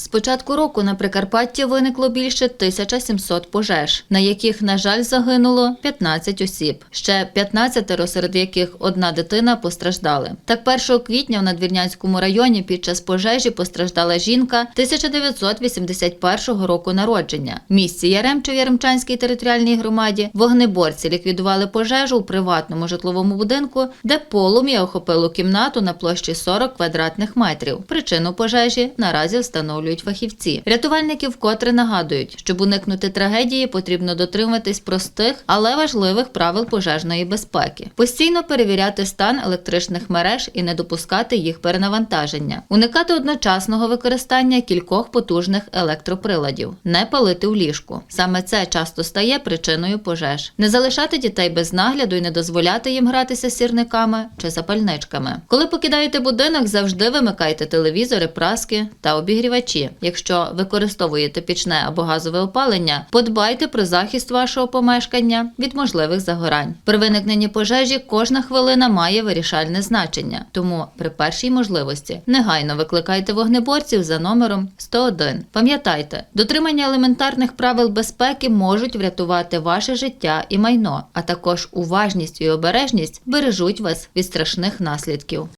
З початку року на Прикарпатті виникло більше 1700 пожеж, на яких, на жаль, загинуло 15 осіб. Ще 15, серед яких одна дитина постраждали. Так 1 квітня в Надвірнянському районі під час пожежі постраждала жінка 1981 року народження. В місті Яремче в Яремчанській територіальній громаді вогнеборці ліквідували пожежу у приватному житловому будинку, де полум'я охопило кімнату на площі 40 квадратних метрів. Причину пожежі наразі встановлюють фахівці. Рятувальники вкотре нагадують, щоб уникнути трагедії, потрібно дотримуватись простих, але важливих правил пожежної безпеки. Постійно перевіряти стан електричних мереж і не допускати їх перенавантаження, уникати одночасного використання кількох потужних електроприладів, не палити у ліжку. Саме це часто стає причиною пожеж. Не залишати дітей без нагляду і не дозволяти їм гратися сірниками чи запальничками. Коли покидаєте будинок, завжди вимикайте телевізори, праски та обігрівачі. Якщо використовуєте пічне або газове опалення, подбайте про захист вашого помешкання від можливих загорань. При виникненні пожежі кожна хвилина має вирішальне значення, тому при першій можливості негайно викликайте вогнеборців за номером 101. Пам'ятайте, дотримання елементарних правил безпеки можуть врятувати ваше життя і майно, а також уважність і обережність бережуть вас від страшних наслідків.